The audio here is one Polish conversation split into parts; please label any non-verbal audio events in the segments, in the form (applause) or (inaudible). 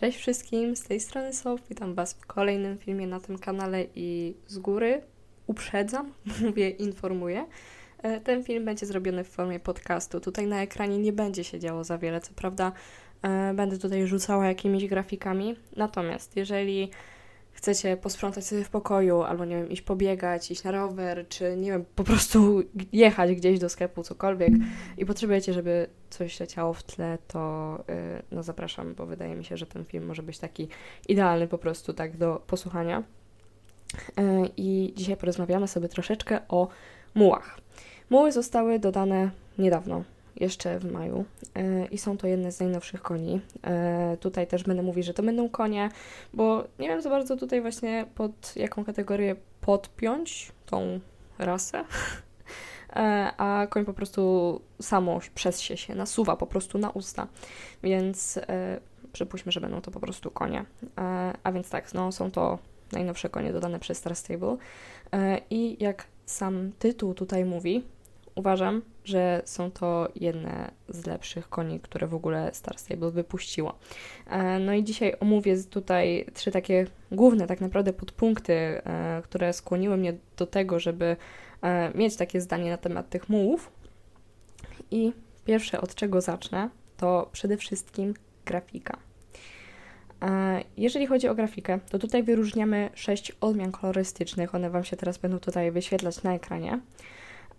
Cześć wszystkim, z tej strony Sof, witam Was w kolejnym filmie na tym kanale i z góry uprzedzam, (laughs) mówię, informuję. E, Ten film będzie zrobiony w formie podcastu. Tutaj na ekranie nie będzie się działo za wiele, co prawda e, będę tutaj rzucała jakimiś grafikami. Natomiast jeżeli chcecie posprzątać sobie w pokoju, albo nie wiem, iść pobiegać, iść na rower, czy nie wiem, po prostu (laughs) jechać gdzieś do sklepu, cokolwiek i potrzebujecie, żeby coś leciało w tle, to y, no zapraszam, bo wydaje mi się, że ten film może być taki idealny po prostu tak do posłuchania. Y, I dzisiaj porozmawiamy sobie troszeczkę o mułach. Muły zostały dodane niedawno, jeszcze w maju y, i są to jedne z najnowszych koni. Y, Tutaj też będę mówić, że to będą konie, bo nie wiem za bardzo tutaj właśnie pod jaką kategorię podpiąć tą rasę. E, a koń po prostu samo przez się się nasuwa po prostu na usta, więc e, przypuśćmy, że będą to po prostu konie. E, a więc tak, no, są to najnowsze konie dodane przez Star Stable e, i jak sam tytuł tutaj mówi, uważam, że są to jedne z lepszych koni, które w ogóle Star Stable wypuściło. E, no i dzisiaj omówię tutaj trzy takie główne tak naprawdę podpunkty, e, które skłoniły mnie do tego, żeby e, mieć takie zdanie na temat tych mułów. I pierwsze, od czego zacznę, to przede wszystkim grafika. Jeżeli chodzi o grafikę, to tutaj wyróżniamy sześć odmian kolorystycznych. One Wam się teraz będą tutaj wyświetlać na ekranie.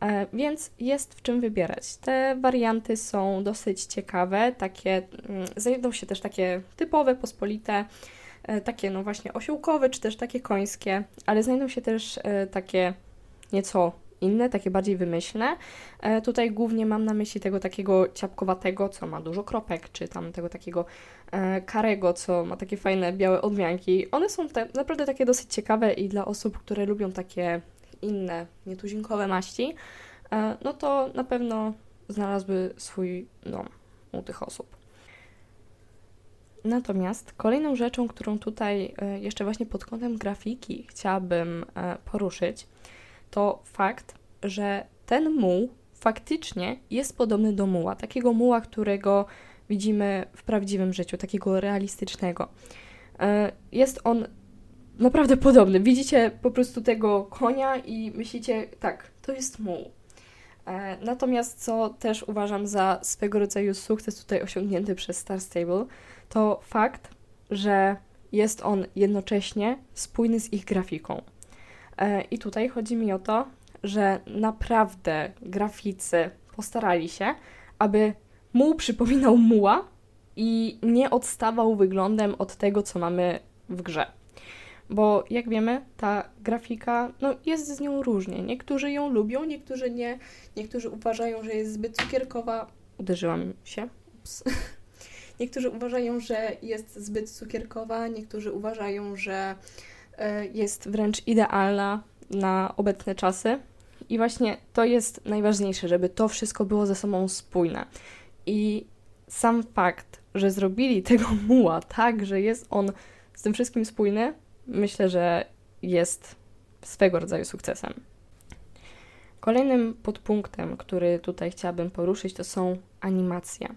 E, Więc jest w czym wybierać. Te warianty są dosyć ciekawe, takie, mm, znajdą się też takie typowe, pospolite, e, takie no właśnie osiołkowe, czy też takie końskie, ale znajdą się też e, takie nieco inne, takie bardziej wymyślne. Tutaj głównie mam na myśli tego takiego ciapkowatego, co ma dużo kropek, czy tam tego takiego karego, co ma takie fajne białe odmianki. One są te, naprawdę takie dosyć ciekawe i dla osób, które lubią takie inne, nietuzinkowe maści, e, no to na pewno znalazły swój dom u tych osób. Natomiast kolejną rzeczą, którą tutaj e, jeszcze właśnie pod kątem grafiki chciałabym e, poruszyć, to fakt, że ten muł faktycznie jest podobny do muła, takiego muła, którego widzimy w prawdziwym życiu, takiego realistycznego. Jest on naprawdę podobny. Widzicie po prostu tego konia i myślicie, tak, to jest muł. E, Natomiast co też uważam za swego rodzaju sukces tutaj osiągnięty przez Star Stable, to fakt, że jest on jednocześnie spójny z ich grafiką. E, I tutaj chodzi mi o to, że naprawdę graficy postarali się, aby muł przypominał muła i nie odstawał wyglądem od tego, co mamy w grze. Bo jak wiemy, ta grafika, no jest z nią różnie. Niektórzy ją lubią, niektórzy nie. Niektórzy uważają, że jest zbyt cukierkowa. Uderzyłam się. Ups. (laughs) Niektórzy uważają, że jest zbyt cukierkowa, niektórzy uważają, że e, jest wręcz idealna na obecne czasy. I właśnie to jest najważniejsze, żeby to wszystko było ze sobą spójne. I sam fakt, że zrobili tego (laughs) muła tak, że jest on z tym wszystkim spójny, myślę, że jest swego rodzaju sukcesem. Kolejnym podpunktem, który tutaj chciałabym poruszyć, to są animacje.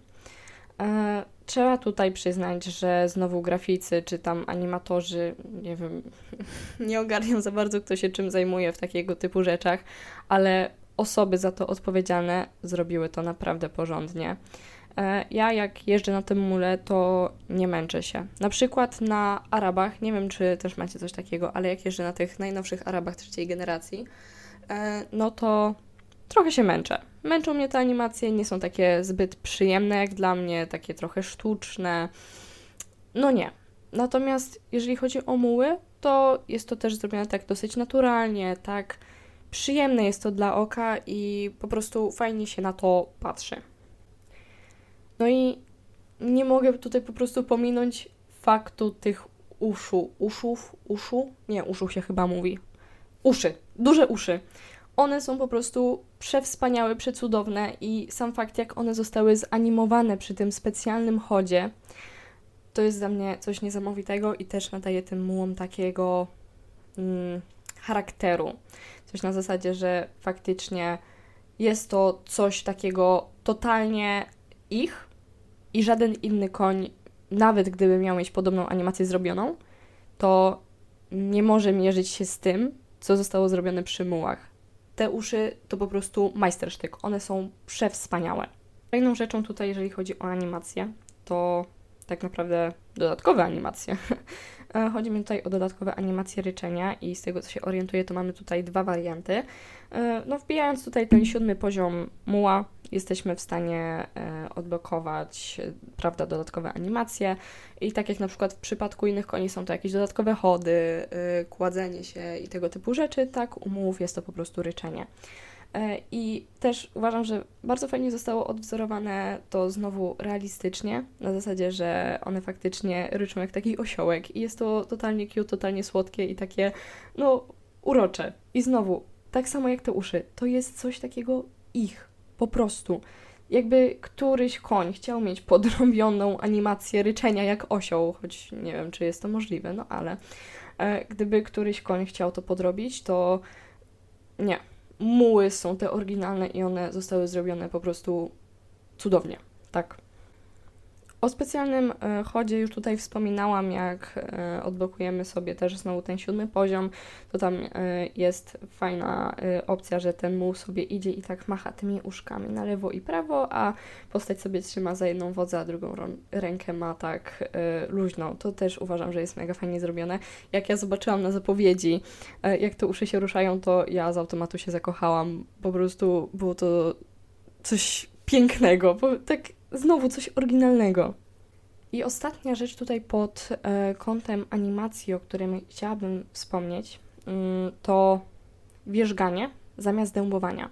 E, Trzeba tutaj przyznać, że znowu graficy czy tam animatorzy, nie wiem, (laughs) nie ogarniam za bardzo, kto się czym zajmuje w takiego typu rzeczach, ale osoby za to odpowiedzialne zrobiły to naprawdę porządnie. E, Ja jak jeżdżę na tym mule, to nie męczę się. Na przykład na Arabach, nie wiem czy też macie coś takiego, ale jak jeżdżę na tych najnowszych Arabach trzeciej generacji, e, no to trochę się męczę. Męczą mnie te animacje, nie są takie zbyt przyjemne jak dla mnie, takie trochę sztuczne. No nie. Natomiast jeżeli chodzi o muły, to jest to też zrobione tak dosyć naturalnie, tak przyjemne jest to dla oka i po prostu fajnie się na to patrzy. No i nie mogę tutaj po prostu pominąć faktu tych uszu. Uszów? Uszu? Nie, uszu się chyba mówi. Uszy. Duże uszy. One są po prostu przewspaniałe, przecudowne i sam fakt, jak one zostały zanimowane przy tym specjalnym chodzie, to jest dla mnie coś niesamowitego i też nadaje tym mułom takiego mm, charakteru. Coś na zasadzie, że faktycznie jest to coś takiego totalnie ich i żaden inny koń nawet gdyby miał mieć podobną animację zrobioną, to nie może mierzyć się z tym, co zostało zrobione przy mułach. Te uszy to po prostu majstersztyk. One są przewspaniałe. Kolejną rzeczą tutaj, jeżeli chodzi o animację, to tak naprawdę dodatkowe animacje. (laughs) E, Chodzi mi tutaj o dodatkowe animacje ryczenia i z tego co się orientuję, to mamy tutaj dwa warianty. E, No wbijając tutaj ten siódmy poziom muła, jesteśmy w stanie e, odblokować, e, prawda, dodatkowe animacje i tak jak na przykład w przypadku innych koni są to jakieś dodatkowe chody, e, kładzenie się i tego typu rzeczy, tak u mułów jest to po prostu ryczenie. I też uważam, że bardzo fajnie zostało odwzorowane to znowu realistycznie, na zasadzie, że one faktycznie ryczą jak taki osiołek i jest to totalnie cute, totalnie słodkie i takie, no, urocze. I znowu, tak samo jak te uszy, to jest coś takiego ich, po prostu. Jakby któryś koń chciał mieć podrobioną animację ryczenia jak osioł, choć nie wiem, czy jest to możliwe, no ale e, gdyby któryś koń chciał to podrobić, to nie, muły są te oryginalne i one zostały zrobione po prostu cudownie. Tak. O specjalnym e, chodzie już tutaj wspominałam, jak e, odblokujemy sobie też znowu ten siódmy poziom, to tam e, jest fajna opcja, że ten muł sobie idzie i tak macha tymi uszkami na lewo i prawo, a postać sobie trzyma za jedną wodzę, a drugą rękę ma tak luźną. To też uważam, że jest mega fajnie zrobione. Jak ja zobaczyłam na zapowiedzi, jak te uszy się ruszają, to ja z automatu się zakochałam. Po prostu było to coś pięknego, bo tak znowu coś oryginalnego. I ostatnia rzecz tutaj pod e, kątem animacji, o którym chciałabym wspomnieć, mm, to wierzganie zamiast dębowania.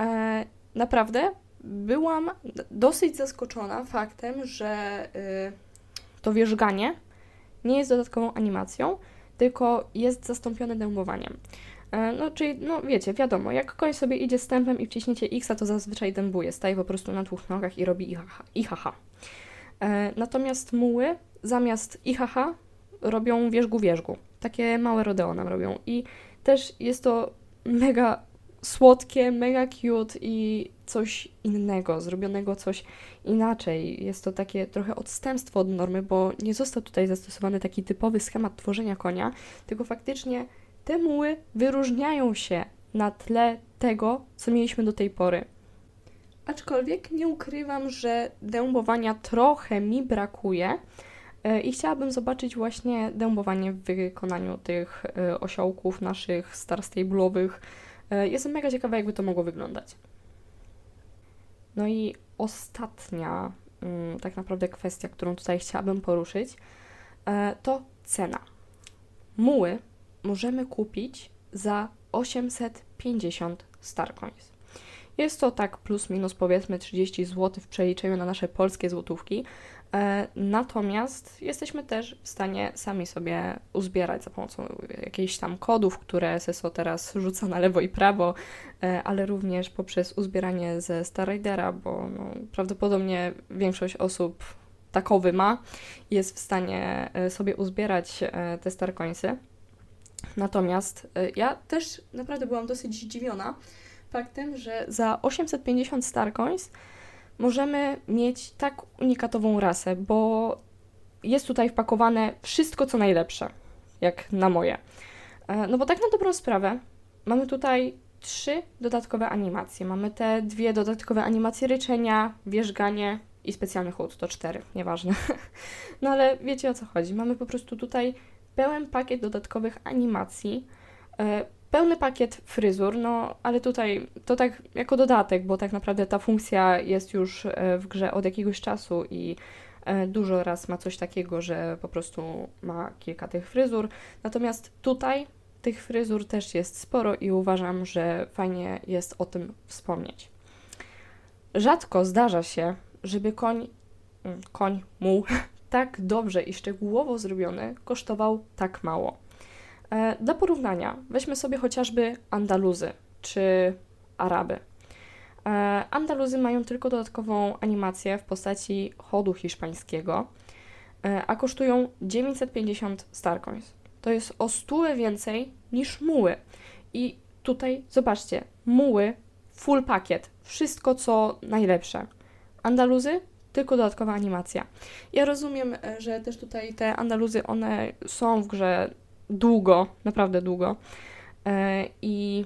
E, naprawdę byłam dosyć zaskoczona faktem, że y, to wierzganie nie jest dodatkową animacją, tylko jest zastąpione dębowaniem. E, No, czyli, no wiecie, wiadomo, jak koń sobie idzie z tempem i wciśniecie X, to zazwyczaj dębuje, staje po prostu na dwóch nogach i robi ihaha. E, Natomiast muły zamiast ihaha robią wierzgu-wierzgu. Takie małe rodeo nam robią. I też jest to mega słodkie, mega cute i coś innego, zrobionego coś inaczej. Jest to takie trochę odstępstwo od normy, bo nie został tutaj zastosowany taki typowy schemat tworzenia konia, tylko faktycznie te muły wyróżniają się na tle tego, co mieliśmy do tej pory. Aczkolwiek nie ukrywam, że dębowania trochę mi brakuje e, i chciałabym zobaczyć właśnie dębowanie w wykonaniu tych e, osiołków naszych star stable'owych. E, Jestem mega ciekawa, jakby to mogło wyglądać. No i ostatnia mm, tak naprawdę kwestia, którą tutaj chciałabym poruszyć, to cena. Muły możemy kupić za 850 Starcoins. Jest to tak plus minus powiedzmy 30 zł w przeliczeniu na nasze polskie złotówki. E, natomiast jesteśmy też w stanie sami sobie uzbierać za pomocą jakichś tam kodów, które SESO teraz rzuca na lewo i prawo, e, ale również poprzez uzbieranie ze Starridera, bo no, prawdopodobnie większość osób takowy ma jest w stanie e, sobie uzbierać te Starcoinsy. Natomiast e, ja też naprawdę byłam dosyć zdziwiona faktem, że za 850 Starcoins możemy mieć tak unikatową rasę, bo jest tutaj wpakowane wszystko, co najlepsze, jak na moje. E, No bo tak na dobrą sprawę, mamy tutaj trzy dodatkowe animacje. Mamy te dwie dodatkowe animacje ryczenia, wierzganie i specjalny chód, to cztery, nieważne. (laughs) No ale wiecie o co chodzi. Mamy po prostu tutaj pełen pakiet dodatkowych animacji, e, pełny pakiet fryzur, no ale tutaj to tak jako dodatek, bo tak naprawdę ta funkcja jest już e, w grze od jakiegoś czasu i e, dużo raz ma coś takiego, że po prostu ma kilka tych fryzur. Natomiast tutaj tych fryzur też jest sporo i uważam, że fajnie jest o tym wspomnieć. Rzadko zdarza się, żeby koń, mm, koń, muł, tak dobrze i szczegółowo zrobiony kosztował tak mało. E, Dla porównania, weźmy sobie chociażby Andaluzy czy Araby. E, Andaluzy mają tylko dodatkową animację w postaci chodu hiszpańskiego, e, a kosztują 950 Starcoins. To jest o stówę więcej niż muły. I tutaj zobaczcie, muły, full pakiet, wszystko co najlepsze. Andaluzy tylko dodatkowa animacja. Ja rozumiem, e, że też tutaj te Andaluzy, one są w grze długo, naprawdę długo. E, I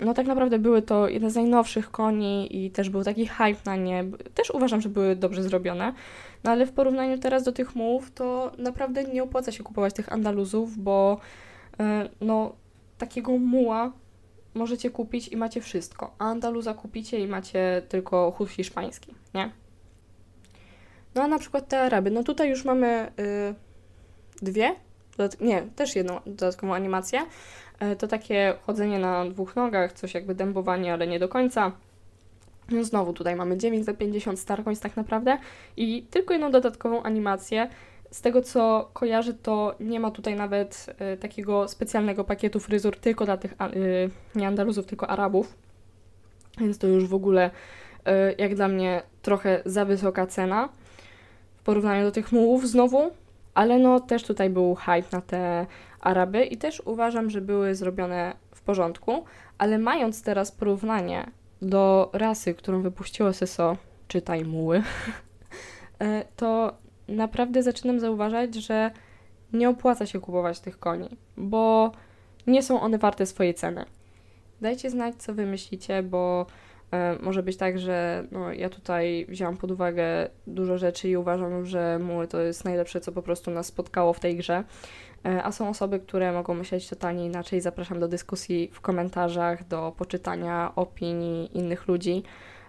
no tak naprawdę były to jedne z najnowszych koni i też był taki hype na nie. Też uważam, że były dobrze zrobione. No ale w porównaniu teraz do tych mułów, to naprawdę nie opłaca się kupować tych Andaluzów, bo e, no takiego muła możecie kupić i macie wszystko. A Andaluza kupicie i macie tylko chód hiszpański, nie? No a na przykład te Araby. No tutaj już mamy y, dwie, nie, też jedną dodatkową animację. E, To takie chodzenie na dwóch nogach, coś jakby dębowanie, ale nie do końca. No znowu tutaj mamy 9 za 50 Starcoins tak naprawdę i tylko jedną dodatkową animację. Z tego co kojarzę, to nie ma tutaj nawet e, takiego specjalnego pakietu fryzur tylko dla tych y, nie Andaluzów, tylko Arabów. Więc to już w ogóle e, jak dla mnie trochę za wysoka cena w porównaniu do tych mułów znowu. Ale no też tutaj był hype na te Araby i też uważam, że były zrobione w porządku, ale mając teraz porównanie do rasy, którą wypuściło SSO, czytaj muły, e, (laughs) to naprawdę zaczynam zauważać, że nie opłaca się kupować tych koni, bo nie są one warte swojej ceny. Dajcie znać, co wy myślicie, bo e, może być tak, że no, ja tutaj wzięłam pod uwagę dużo rzeczy i uważam, że muły to jest najlepsze, co po prostu nas spotkało w tej grze. E, A są osoby, które mogą myśleć totalnie inaczej. Zapraszam do dyskusji w komentarzach, do poczytania opinii innych ludzi.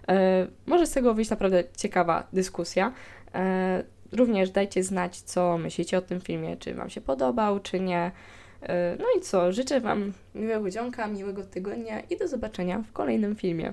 E, Może z tego wyjść naprawdę ciekawa dyskusja. E, Również dajcie znać, co myślicie o tym filmie, czy Wam się podobał, czy nie. E, No i co, życzę Wam miłego dzionka, miłego tygodnia i do zobaczenia w kolejnym filmie.